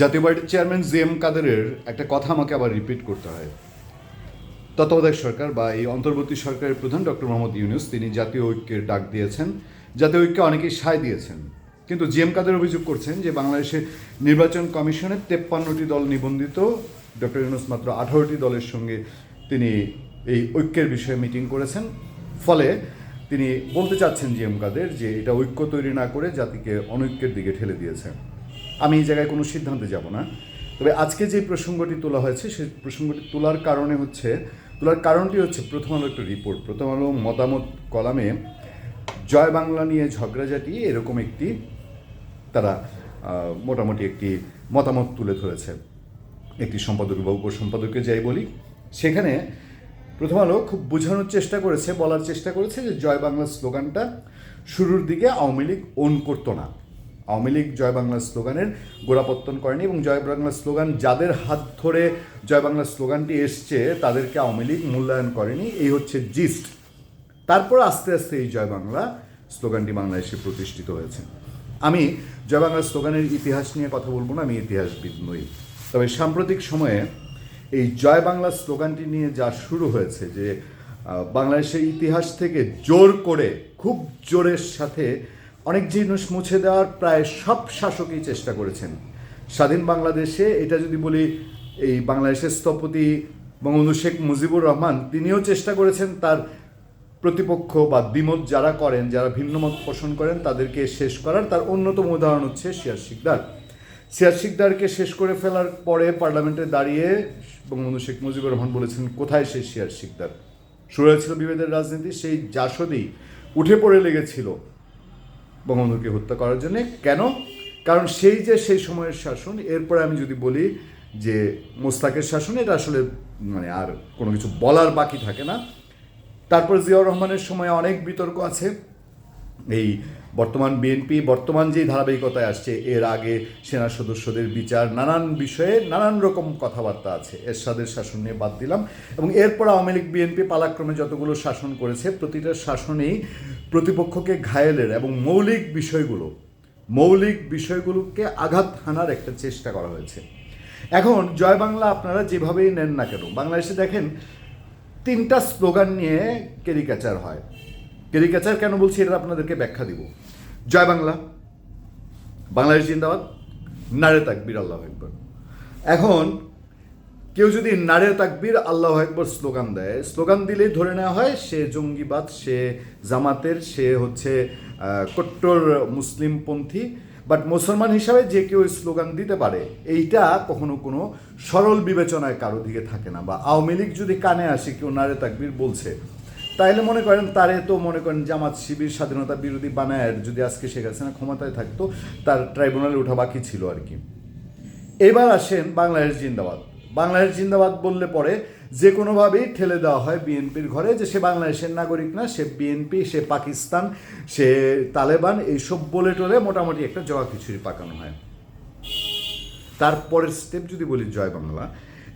জাতীয় পার্টির chairman G M কাদেরের একটা কথা আমাকে আবার রিপিট করতে হয়। তত্ত্বাবধায়ক সরকার বা এই অন্তর্বর্তী সরকারের প্রধান ডক্টর মোহাম্মদ ইউনুস, তিনি জাতীয় ঐক্যের ডাক দিয়েছেন। জাতীয় ঐক্যে অনেকেই সায় দিয়েছেন। কিন্তু জি এম কাদের অভিযোগ করছেন যে বাংলাদেশে নির্বাচন কমিশনে তেপ্পান্নটি দল নিবন্ধিত। ডক্টর ইউনুস মাত্র আঠারোটি দলের সঙ্গে তিনি এই ঐক্যের বিষয়ে মিটিং করেছেন। ফলে তিনি বলতে চাচ্ছেন জি এম কাদের যে এটা ঐক্য তৈরি না করে জাতিকে অনৈক্যের দিকে ঠেলে দিয়েছে। আমি এই জায়গায় কোনো সিদ্ধান্তে যাব না। তবে আজকে যে প্রসঙ্গটি তোলা হয়েছে, সেই প্রসঙ্গটি তোলার কারণে হচ্ছে, তোলার কারণটি হচ্ছে প্রথম আলো একটা রিপোর্ট প্রথম আলো মতামত কলামে জয় বাংলা নিয়ে ঝগড়াঝাটি এরকম একটি তারা মোটামুটি একটি মতামত তুলে ধরেছে। একটি সম্পাদক বা উপসম্পাদককে যাই বলি, সেখানে প্রথম আলো খুব বোঝানোর চেষ্টা করেছে, বলার চেষ্টা করেছে যে জয় বাংলা স্লোগানটা শুরুর দিকে আওয়ামী লীগ ওন করতো না। আওয়ামী লীগ, জয় বাংলা স্লোগানের গোড়াপত্তন করেনি এবং জয় বাংলা স্লোগান যাদের হাত ধরে জয় বাংলা স্লোগানটি এসছে, তাদেরকে আওয়ামী লীগ মূল্যায়ন করেনি। এই হচ্ছে জিস্ট। তারপর আস্তে আস্তে এই জয় বাংলা স্লোগানটি বাংলাদেশে প্রতিষ্ঠিত হয়েছে। আমি জয় বাংলা স্লোগানের ইতিহাস নিয়ে কথা বলব না, আমি ইতিহাসবিদ নই। তবে সাম্প্রতিক সময়ে এই জয় বাংলা স্লোগানটি নিয়ে যা শুরু হয়েছে যে বাংলাদেশের ইতিহাস থেকে জোর করে, খুব জোরের সাথে অনেক জিনিস মুছে দেওয়ার প্রায় সব শাসকই চেষ্টা করেছেন। স্বাধীন বাংলাদেশে এটা যদি বলি, এই বাংলাদেশের স্থপতি বঙ্গবন্ধু শেখ মুজিবুর রহমান, তিনিও চেষ্টা করেছেন তার প্রতিপক্ষ বা দ্বিমত যারা করেন, যারা ভিন্নমত পোষণ করেন, তাদেরকে শেষ করার তার অন্যতম উদাহরণ হচ্ছে সিয়ার শিকদার। সিয়ার শিকদারকে শেষ করে ফেলার পরে পার্লামেন্টে দাঁড়িয়ে বঙ্গবন্ধু শেখ মুজিবুর রহমান বলেছেন, কোথায় সেই সিয়ার শিকদার? শুরু হয়েছিল বিভেদের রাজনীতি, সেই জাসদেই উঠে পড়ে লেগেছিল। বঙ্গবন্ধুকে হত্যা করার জন্য। কেন? কারণ সেই যে, সেই সময়ের শাসন, এরপরে আমি যদি বলি যে মোস্তাকের শাসন, এটা আসলে মানে আর কোনো কিছু বলার বাকি থাকে না। তারপর জিয়াউর রহমানের সময় অনেক বিতর্ক আছে। এই বর্তমান বিএনপি, বর্তমান যে ধারাবাহিকতায় আসছে, এর আগে সেনা সদস্যদের বিচার, নানান বিষয়ে নানান রকম কথাবার্তা আছে। এরশাদের শাসন নিয়ে বাদ দিলাম। এবং এরপর আওয়ামী লীগ, বিএনপি পালাক্রমে যতগুলো শাসন করেছে, প্রতিটা শাসনেই প্রতিপক্ষকে ঘায়েলের এবং মৌলিক বিষয়গুলো, মৌলিক বিষয়গুলোকে আঘাত হানার একটা চেষ্টা করা হয়েছে। এখন জয় বাংলা আপনারা যেভাবেই নেন না কেন, বাংলাদেশে দেখেন তিনটা স্লোগান নিয়ে কেরিকাচার হয়। কেরিকাচার কেন বলছি এটা আপনাদেরকে ব্যাখ্যা দিব। জয় বাংলা, বাংলাদেশ জিন্দাবাদ, নারে তাকবীর, আল্লাহ একবার এখন কেউ যদি নারে তাকবীর, আল্লাহ একবার স্লোগান দেয়, স্লোগান দিলেই ধরে নেওয়া হয় সে জঙ্গিবাদ, সে জামাতের, সে হচ্ছে কট্টর মুসলিমপন্থী বাট মুসলমান হিসাবে যে কেউ স্লোগান দিতে পারে, এইটা কখনো কোনো সরল বিবেচনায় কারও দিকে থাকে না। বা আওয়ামী লীগ যদি কানে আসে, কেউ নারে তাকবীর বলছে, তাইলে মনে করেন তারে তো মনে করেন জামাত শিবির, স্বাধীনতা বিরোধী বানায় যদি আজকে শেখ হাসিনা ক্ষমতায় থাকতো, তার ট্রাইব্যুনালে ওঠা বাকি ছিল আর কি। এবার আসেন বাংলাদেশ জিন্দাবাদ। বাংলাদেশ জিন্দাবাদ বললে পরে যে কোনোভাবেই ঠেলে দেওয়া হয় বিএনপির ঘরে যে সে বাংলাদেশের নাগরিক না, সে বিএনপি, সে পাকিস্তান, সে তালেবান, এইসব বলে টলে মোটামুটি একটা জগা খিচুড়ি পাকানো হয়। তারপরের স্টেপ যদি বলি জয় বাংলা,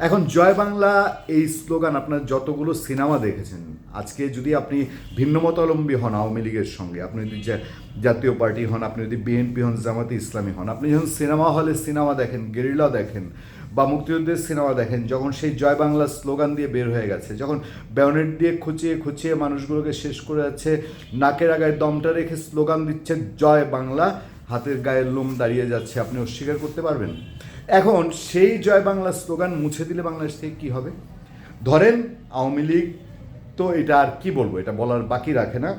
এখন জয় বাংলা এই স্লোগান আপনার যতগুলো সিনেমা দেখেছেন, আজকে যদি আপনি ভিন্নমতাবলম্বী হন আওয়ামী লীগের সঙ্গে, আপনি যদি জাতীয় পার্টি হন, আপনি যদি বিএনপি হন, জামাতে ইসলামী হন, আপনি যখন সিনেমা হলে সিনেমা দেখেন, গেরিলা দেখেন বা মুক্তিযুদ্ধের সিনেমা দেখেন, যখন সেই জয় বাংলা স্লোগান দিয়ে বের হয়ে গেছে, যখন ব্যানেট দিয়ে খুঁচিয়ে খুঁচিয়ে মানুষগুলোকে শেষ করে যাচ্ছে, নাকের আগায় দমটা রেখে স্লোগান দিচ্ছে জয় বাংলা, হাতের গায়ের লোম দাঁড়িয়ে যাচ্ছে, আপনি অস্বীকার করতে পারবেন? এখন সেই জয় বাংলা স্লোগান মুছে দিলে বাংলাদেশ থেকে কী হবে? ধরেন আওয়ামী লীগ, তো এটা আর কি বলব, এটা বলার বাকি রাখে না।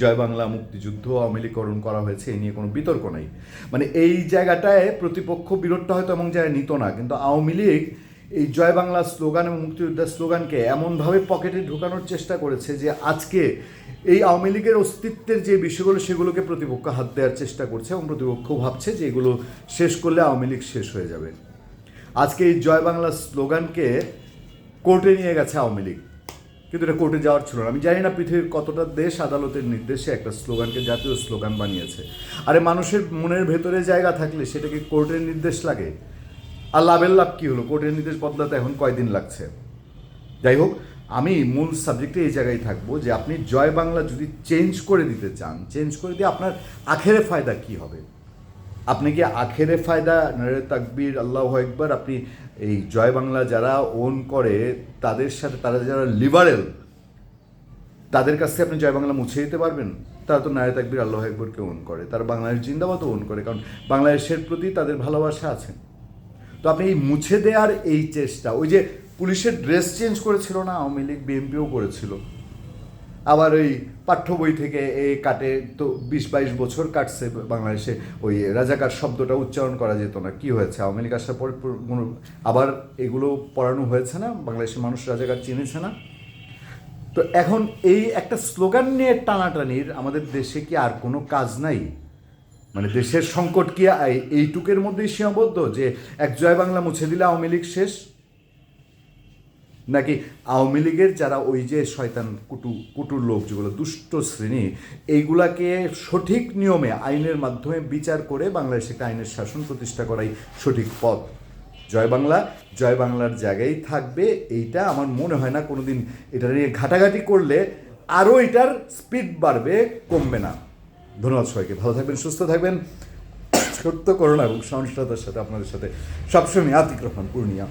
জয় বাংলা মুক্তিযুদ্ধ আওয়ামী করা হয়েছে এই নিয়ে কোনো বিতর্ক নাই। মানে এই জায়গাটায় প্রতিপক্ষ বিরোধটা হয়তো এমন জায়গায় নিত না, কিন্তু আওয়ামী লীগ এই জয় বাংলা স্লোগান এবং মুক্তিযোদ্ধার স্লোগানকে এমনভাবে পকেটে ঢোকানোর চেষ্টা করেছে যে আজকে এই আওয়ামী লীগের অস্তিত্বের যে বিষয়গুলো, সেগুলোকে প্রতিপক্ষ হাত দেওয়ার চেষ্টা করছে এবং প্রতিপক্ষ ভাবছে যে এগুলো শেষ করলে আওয়ামী লীগ শেষ হয়ে যাবে। আজকে এই জয় বাংলা স্লোগানকে কোর্টে নিয়ে গেছে আওয়ামী লীগ। কিন্তু এটা কোর্টে যাওয়ার ছিল না। আমি জানি না পৃথিবীর কতটা দেশ আদালতের নির্দেশে একটা স্লোগানকে, জাতীয় স্লোগান বানিয়েছে। আরে মানুষের মনের ভেতরে জায়গা থাকলে সেটাকে কোর্টের নির্দেশ লাগে। আর লাভের লাভ কী হলো? কোর্টের নির্দেশ বদলাতে এখন কয়দিন লাগছে? যাই হোক, আমি মূল সাবজেক্টে এই জায়গায় থাকব যে আপনি জয় বাংলা যদি চেঞ্জ করে দিতে চান, চেঞ্জ করে দিয়ে আপনার আখেরে ফায়দা কি হবে? আপনি কি আখেরে ফায়দা, নারে তাকবীর, আল্লাহ একবার আপনি এই জয় বাংলা যারা ওন করে, তাদের সাথে তারা যারা লিবারেল তাদের কাছ থেকে আপনি জয় বাংলা মুছে দিতে পারবেন। তারা তো নারে তাকবীর, আল্লাহ একবারকে ওন করে। তারা বাংলাদেশ জিন্দাবাদও ওন করে, কারণ বাংলাদেশের প্রতি তাদের ভালোবাসা আছে। তো আপনি এই মুছে দেওয়ার এই চেষ্টা, ওই যে পুলিশের ড্রেস চেঞ্জ করেছিল না, আওয়ামী লীগ বিএনপিও করেছিল। আবার ওই পাঠ্য বই থেকে এ কাটে, তো বিশ বাইশ বছর কাটছে বাংলাদেশে। ওই রাজাকার শব্দটা উচ্চারণ করা যেত না। কি হয়েছে? আওয়ামী লীগ আসার পর আবার এগুলো পড়ানো হয়েছে না? বাংলাদেশের মানুষ রাজাকার চিনেছে না? তো এখন এই একটা স্লোগান নিয়ে টানাটানির আমাদের দেশে কি আর কোনো কাজ নাই? মানে দেশের সংকট কি এইটুকের মধ্যেই সীমাবদ্ধ? যে এক জয় বাংলা মুছে দিলে আওয়ামী লীগ শেষ? নাকি আওয়ামী লীগের যারা ওই যে শয়তান কুটু, কুটুর লোক যেগুলো, দুষ্ট শ্রেণি, এইগুলাকে সঠিক নিয়মে, আইনের মাধ্যমে বিচার করে বাংলাদেশে একটা আইনের শাসন প্রতিষ্ঠা করাই সঠিক পথ। জয় বাংলা, জয় বাংলার জায়গায় থাকবে, এইটা আমার মনে হয় না কোনোদিন এটা নিয়ে ঘাটাঘাটি করলে আরও এটার স্পিড বাড়বে, কমবে না। ধন্যবাদ সবাইকে, ভালো থাকবেন, সুস্থ থাকবেন। ছোট্ট করোনা এবং সহিংসতার সাথে আপনাদের সাথে সবসময় আতিক রহমান, পূর্ণিয়া।